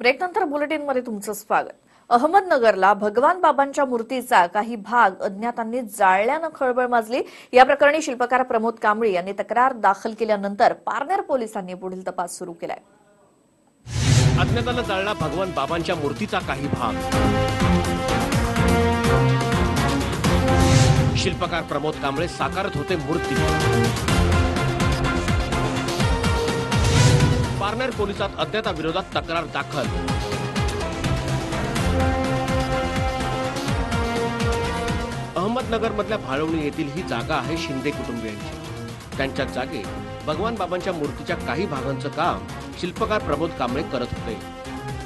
ब्रेकनंतर बुलेटिनमध्ये तुमचं स्वागत. अहमदनगरला भगवान बाबांच्या मूर्तीचा काही भाग अज्ञातांनी जाळल्यानं खळबळ माजली. या प्रकरणी शिल्पकार प्रमोद कांबळी यांनी तक्रार दाखल केल्यानंतर पारनेर पोलिसांनी पुढील तपास सुरू केलाय. अज्ञातानं जाळला भगवान बाबांच्या मूर्तीचा काही भाग. शिल्पकार प्रमोद कांबळे साकारत होते मूर्ती. पारनेर पोलिसात अज्ञाताविरोधात तक्रार दाखल. अहमदनगरमधल्या भाळवणी येथील ही जागा आहे शिंदे कुटुंबियांची. त्यांच्या जागेत भगवान बाबांच्या मूर्तीच्या काही भागांचं काम शिल्पकार प्रमोद कांबळे करत होते.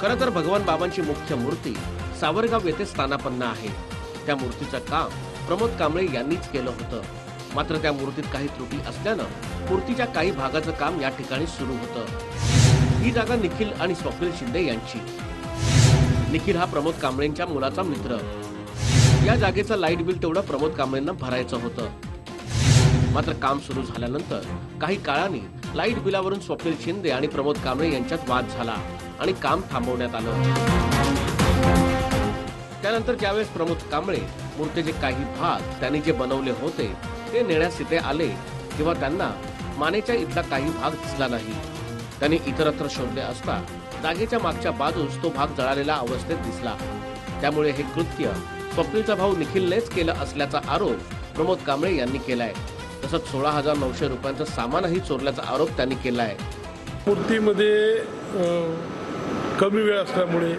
खरं तर भगवान बाबांची मुख्य मूर्ती सावरगाव येथे स्थानापन्न आहे. त्या मूर्तीचं काम प्रमोद कांबळे यांनीच केलं होतं. मात्र त्या मूर्तीत काही त्रुटी असल्यानं मूर्तीच्या काही भागाचं काम या ठिकाणी सुरू होतं. ही जागा निखिल आणि स्वप्नील शिंदे यांची. निखिल हा प्रमोद कांबळेंच्या मुलाचा मित्र. या जागेचं लाइट बिल तेवढं प्रमोद कांबळेंना भरायचं होतं. मात्र काम सुरू झाल्यानंतर काही काळाने लाइट बिलावरून स्वप्नील शिंदे आणि प्रमोद कांबळे यांच्यात वाद झाला आणि काम थांबवण्यात आलं. त्यानंतर ज्यावेळेस प्रमोद कांबळे मूर्तीचे काही भाग त्यांनी जे बनवले होते ते नेण्यास तिथे आले तेव्हा त्यांना मानेच्या इथला काही भाग दिसला नाही. त्यांनी इतरत्र शोधले असता जागेच्या मागच्या बाजूस तो भाग जळालेला अवस्थेत दिसला. त्यामुळे हे कृत्य स्वप्नीचा भाऊ निखिलनेच केलं असल्याचा आरोप प्रमोद कांबळे यांनी केलाय. तसंच सोळा हजार नऊशे रुपयांचं सामानही चोरल्याचा आरोप त्यांनी केलाय. मूर्तीमध्ये कमी वेळ असल्यामुळे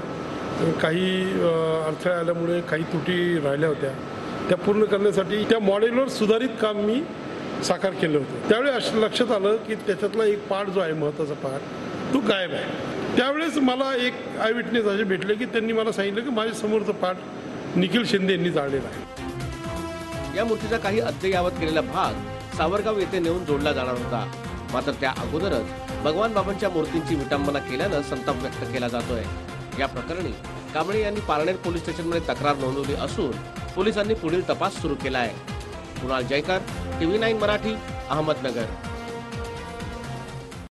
काही अडथळा अडथळे आल्यामुळे काही त्रुटी राहिल्या होत्या. त्या पूर्ण करण्यासाठी त्या मॉडेलवर सुधारित काम मी साकार केलं होतं. त्यावेळी असं लक्षात आलं की त्याच्यातला एक पार्ट जो आहे महत्त्वाचा पार्ट तो गायब आहे. त्यावेळेस मला एक आय विटनेस असे भेटले की त्यांनी मला सांगितलं की माझ्या समोरचा पार्ट निखिल शिंदे यांनी जाळलेला आहे. या मूर्तीचा काही अद्ययावत केलेला भाग सावरगाव येथे नेऊन जोडला जाणार होता. मात्र त्या अगोदरच भगवान बाबांच्या मूर्तींची विटंबना केल्यानं संताप व्यक्त केला जातोय. या प्रकरणी कांबळे यांनी पारनेर पोलीस स्टेशनमध्ये तक्रार नोंदवली असून पोलिसांनी पुढील तपास सुरू केला आहे कुणाल जयकर टीव्ही नाईन मराठी अहमदनगर.